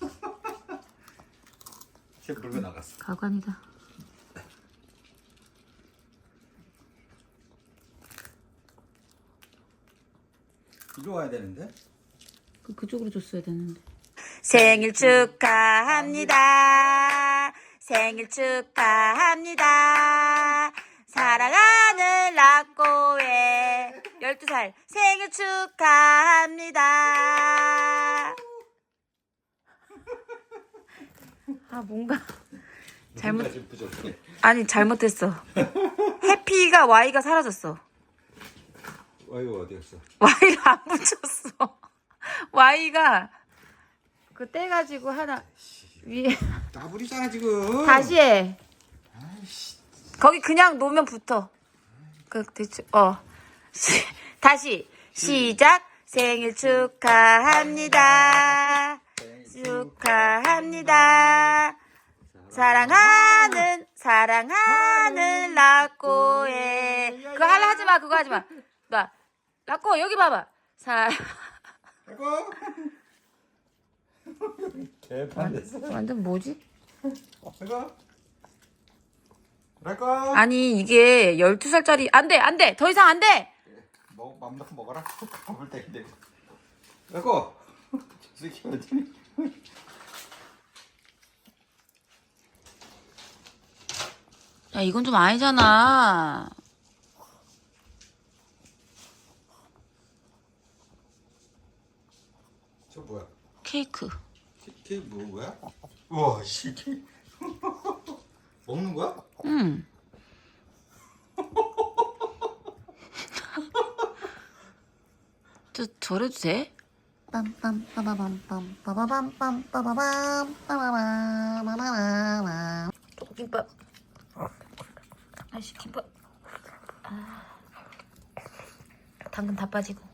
쟤 물고 나갔어. 가관이다. 이리 와야 되는데. 그 그쪽으로 줬어야 되는데. 생일 축하합니다. 생일 축하합니다. 사랑하는 라꼬의 12살 생일 축하합니다. 아, 뭔가. 잘못-. 아니, 잘못했어. 해피가 Y가 사라졌어. 어이구 어디 갔어? Y를 안 붙였어. Y가 그 떼가지고 하나 위에 나불이잖아 지금. 다시 해. 거기 그냥 놓으면 붙어. 그 대충 어 시, 다시 시작 생일 축하합니다. 축하합니다. 사랑하는 사랑하는 라꼬의 그거 하려 하지 마 그거 하지 마. 나 라꼬 여기 봐봐. 사 아이고. 개판 됐어. 완전 뭐지? 아이고. 아이고. 아니 이게 12살짜리 안 돼, 안 돼. 더 이상 안 돼. 먹 맘 놓고 먹어라. 가볼 때인데. 아이고. 저 새끼 어디? 야, 이건 좀 아니잖아. 저 뭐야? 케이크. 케이크 뭐 뭐야? 우와 씨 케이크. 먹는 거야? 응. 저 저래도 돼? 김밥. 아씨 김밥. 아. 당근 다 빠지고.